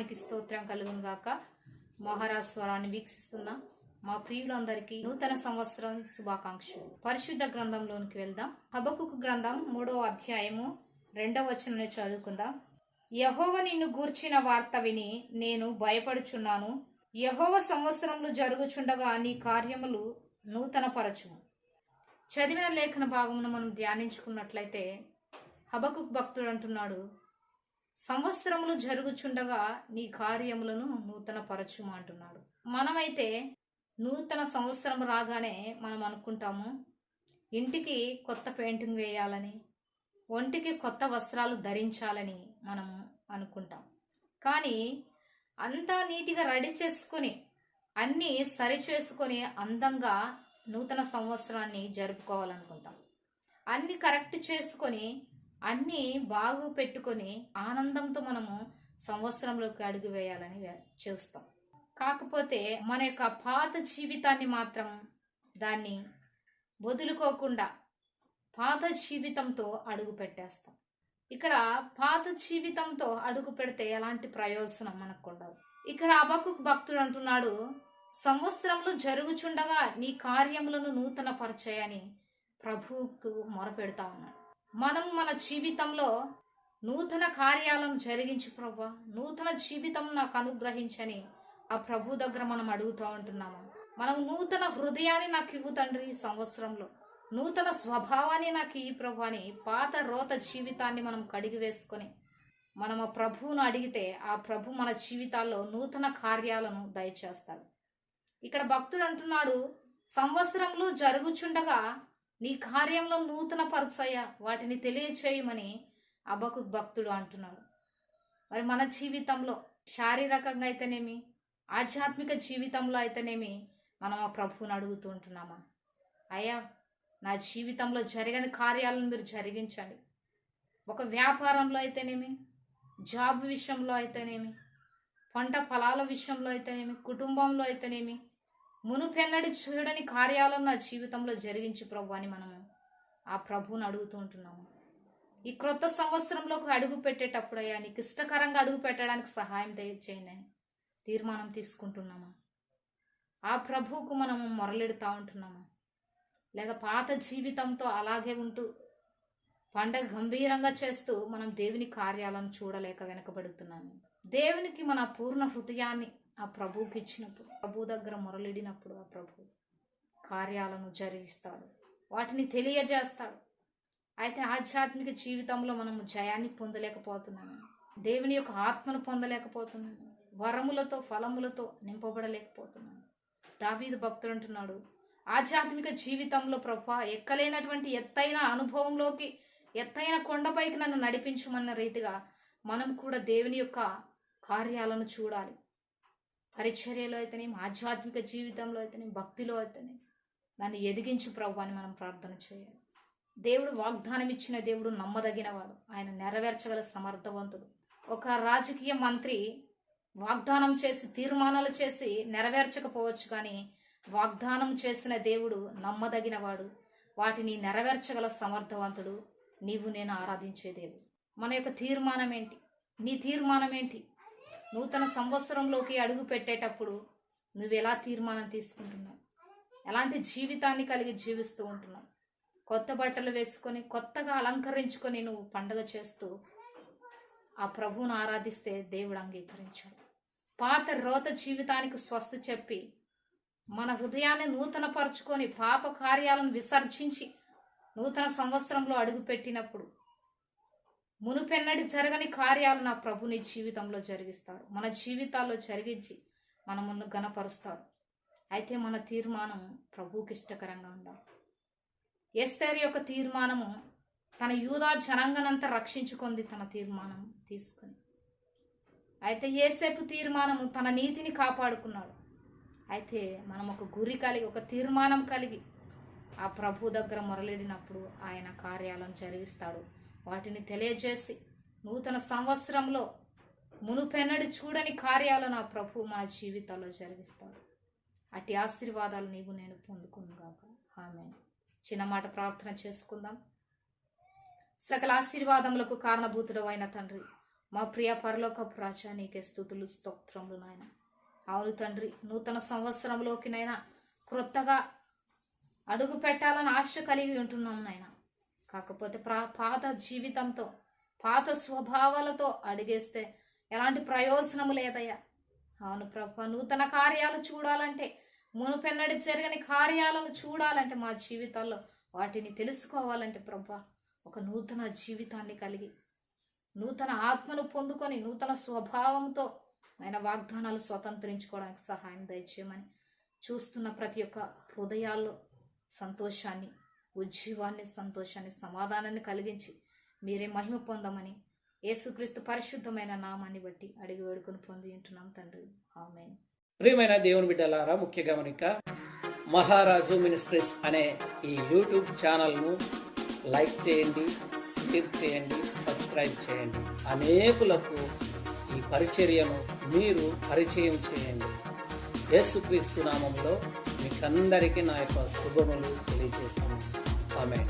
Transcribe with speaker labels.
Speaker 1: నామానికి స్తోత్రం కలుగును గాక. మహారాజ్ స్వరాన్ని వీక్షిస్తున్న మా ప్రియులందరికీ నూతన సంవత్సరం శుభాకాంక్షలు. పరిశుద్ధ గ్రంథంలోనికి వెళ్దాం. హబకుకు గ్రంథం మూడవ అధ్యాయము రెండవ వచనం చదువుకుందాం. యహోవ నిన్ను గూర్చిన వార్త విని నేను భయపడుచున్నాను. యహోవ సంవత్సరంలో జరుగుచుండగా నీ కార్యములు నూతనపరచు చదివిన లేఖన భాగమును మనం ధ్యానించుకున్నట్లయితే హబకుక్ భక్తుడు అంటున్నాడు సంవత్సరములు జరుగుచుండగా నీ కార్యములను నూతన పరచుము అంటున్నాడు. మనమైతే నూతన సంవత్సరం రాగానే మనం అనుకుంటాము ఇంటికి కొత్త పెయింటింగ్ వేయాలని ఒంటికి కొత్త వస్త్రాలు ధరించాలని మనము అనుకుంటాం. కానీ అంతా నీట్గా రెడీ చేసుకొని అన్నీ సరి చేసుకొని అందంగా నూతన సంవత్సరాన్ని జరుపుకోవాలనుకుంటాం. అన్ని కరెక్ట్ చేసుకొని అన్నీ బాగు పెట్టుకొని ఆనందంతో మనము సంవత్సరంలోకి అడుగు వేయాలని చూస్తాం. కాకపోతే మన యొక్క పాత జీవితాన్ని మాత్రం దాన్ని వదులుకోకుండా పాత జీవితంతో అడుగు పెట్టేస్తాం. ఇక్కడ పాత జీవితంతో అడుగు పెడితే ఎలాంటి ప్రయోజనం మనకు ఉండదు. ఇక్కడ అబకు భక్తుడు అంటున్నాడు సంవత్సరంలో జరుగుచుండగా నీ కార్యములను నూతన పరిచయని ప్రభువుకు మొరపెడతా ఉన్నాడు. మనం మన జీవితంలో నూతన కార్యాలను జరిగించు ప్రభు. నూతన జీవితం నాకు అనుగ్రహించని ఆ ప్రభు దగ్గర మనం అడుగుతూ ఉంటున్నాము? మనం నూతన హృదయాన్ని నాకు ఇవ్వు తండ్రి ఈ సంవత్సరంలో. నూతన స్వభావాన్ని నాకు ఈ ప్రభు అని పాత రోత జీవితాన్ని మనం కడిగి వేసుకొని మనం ఆ ప్రభువును అడిగితే ఆ ప్రభు మన జీవితాల్లో నూతన కార్యాలను దయచేస్తాడు. ఇక్కడ భక్తుడు అంటున్నాడు సంవత్సరంలో జరుగుచుండగా నీ కార్యంలో నూతన పరచయ్య వాటిని తెలియచేయమని అబ్బకు భక్తుడు అంటున్నాడు. మరి మన జీవితంలో శారీరకంగా అయితేనేమి ఆధ్యాత్మిక జీవితంలో అయితేనేమి మనం ఆ ప్రభువుని అడుగుతూ ఉంటున్నామా? అయ్యా నా జీవితంలో జరగని కార్యాలను మీరు జరిగించండి. ఒక వ్యాపారంలో అయితేనేమి జాబ్ విషయంలో అయితేనేమి పంట పొలాల విషయంలో అయితేనేమి కుటుంబంలో అయితేనేమి మునుపెన్నడి చూడని కార్యాలను నా జీవితంలో జరిగించు ప్రభు అని మనము ఆ ప్రభువుని అడుగుతూ ఉంటున్నాము. ఈ క్రొత్త సంవత్సరంలోకి అడుగు పెట్టేటప్పుడు అయ్యా నీకు ఇష్టకరంగా అడుగు పెట్టడానికి సహాయం చేయండి. తీర్మానం తీసుకుంటున్నామా? ఆ ప్రభువుకు మనము మొరలెడుతూ ఉంటున్నామా? లేదా పాత జీవితంతో అలాగే ఉంటూ పండగ గంభీరంగా చేస్తూ మనం దేవుని కార్యాలను చూడలేక వెనకబడుతున్నాము? దేవునికి మన పూర్ణ హృదయాన్ని ఆ ప్రభువుకి ఇచ్చినప్పుడు ప్రభు దగ్గర మొరలిడినప్పుడు ఆ ప్రభు కార్యాలను జరిగిస్తాడు. వాటిని తెలియజేస్తాడు. అయితే ఆధ్యాత్మిక జీవితంలో మనము జయాన్ని పొందలేకపోతున్నాము. దేవుని యొక్క ఆత్మను పొందలేకపోతున్నాము. వరములతో ఫలములతో నింపబడలేకపోతున్నాము. దావీదు భక్తుడు అంటున్నాడు ఆధ్యాత్మిక జీవితంలో ప్రభా ఎక్కలేనటువంటి ఎత్తైన అనుభవంలోకి ఎత్తైన కొండపైకి నన్ను నడిపించమన్న రీతిగా మనం కూడా దేవుని యొక్క కార్యాలను చూడాలి. పరిచర్యలో అయితేనేమి ఆధ్యాత్మిక జీవితంలో అయితేనేమి భక్తిలో అయితేనే దాన్ని ఎదిగించు ప్రభు అని మనం ప్రార్థన చేయాలి. దేవుడు వాగ్దానం ఇచ్చిన దేవుడు నమ్మదగినవాడు. ఆయన నెరవేర్చగల సమర్థవంతుడు. ఒక రాజకీయ మంత్రి వాగ్దానం చేసి తీర్మానాలు చేసి నెరవేర్చకపోవచ్చు కానీ వాగ్దానం చేసిన దేవుడు నమ్మదగినవాడు. వాటిని నెరవేర్చగల సమర్థవంతుడు. నీవు నేను ఆరాధించే దేవుడు. మన యొక్క తీర్మానం ఏంటి? నీ తీర్మానం ఏంటి? నూతన సంవత్సరంలోకి అడుగు పెట్టేటప్పుడు నువ్వు ఎలా తీర్మానం తీసుకుంటున్నావు? ఎలాంటి జీవితాన్ని కలిగి జీవిస్తూ ఉంటున్నావు? కొత్త బట్టలు వేసుకొని కొత్తగా అలంకరించుకొని నువ్వు పండగ చేస్తూ ఆ ప్రభువును ఆరాధిస్తే దేవుడు అంగీకరించాడు. పాత రోత జీవితానికి స్వస్థ చెప్పి మన హృదయాన్ని నూతన పరుచుకొని పాప కార్యాలను విసర్జించి నూతన సంవత్సరంలో అడుగుపెట్టినప్పుడు మునుపెన్నడి జరగని కార్యాలు నా ప్రభు నీ జీవితంలో జరిగిస్తాడు మన జీవితాల్లో జరిగించి మనమును గనపరుస్తాడు అయితే మన తీర్మానం ప్రభువుకి ఇష్టకరంగా ఉండాలి. ఎస్తేర్ యొక్క తీర్మానము తన యూదా జనాంగనంతా రక్షించుకుంది తన తీర్మానం తీసుకుని. అయితే ఏసేపు తీర్మానము తన నీతిని కాపాడుకున్నాడు. అయితే మనం ఒక గురి కలిగి ఒక తీర్మానం కలిగి ఆ ప్రభు దగ్గర మొరలిడినప్పుడు ఆయన కార్యాలను జరిగిస్తాడు. వాటిని తెలియజేసి నూతన సంవత్సరంలో మునుపెన్నడి చూడని కార్యాలను నా ప్రభు మా జీవితాల్లో జరిగిస్తాడు. అట్టి ఆశీర్వాదాలు నీవు నేను పొందుకుందాక ఆమె చిన్న మాట ప్రార్థన చేసుకుందాం. సకల ఆశీర్వాదములకు కారణభూతుడు అయిన తండ్రి మా ప్రియ పరలోక రాజా నీకే స్థుతులు స్తోత్రములు నాయన. అవును తండ్రి నూతన సంవత్సరంలోకినైనా క్రొత్తగా అడుగు పెట్టాలని ఆశ కలిగి ఉంటున్నాం నాయన. కాకపోతే ప్రా పాత జీవితంతో పాత స్వభావాలతో అడిగేస్తే ఎలాంటి ప్రయోజనము లేదయ్యా. అవును ప్రభు నూతన కార్యాలు చూడాలంటే మునుపెన్నడి జరిగిన కార్యాలను చూడాలంటే మా జీవితాల్లో వాటిని తెలుసుకోవాలంటే ప్రభు ఒక నూతన జీవితాన్ని కలిగి నూతన ఆత్మను పొందుకొని నూతన స్వభావంతో ఆయన వాగ్దానాలు స్వతంత్రించుకోవడానికి సహాయం దయచేయమని చూస్తున్న ప్రతి ఒక్క హృదయాల్లో సంతోషాన్ని ఉజ్జీవాన్ని సంతోషాన్ని సమాధానాన్ని కలిగించి మీరే మహిమ పొందమని యేసుక్రీస్తు పరిశుద్ధమైన నామాన్ని బట్టి అడిగి వేడుకొని పొంది ఉంటున్నాం తండ్రి. ఆమె
Speaker 2: ప్రియమైన దేవుని బిడ్డలారా ముఖ్య గమనిక మహారాజు మినిస్ట్రీస్ అనే ఈ యూట్యూబ్ ఛానల్ను లైక్ చేయండి షేర్ చేయండి సబ్స్క్రైబ్ చేయండి. అనేకులకు ఈ పరిచర్యను మీరు పరిచయం చేయండి. యేసుక్రీస్తు నామంలో మీకందరికీ నా యొక్క శుభములు తెలియజేస్తున్నాను. ఆమె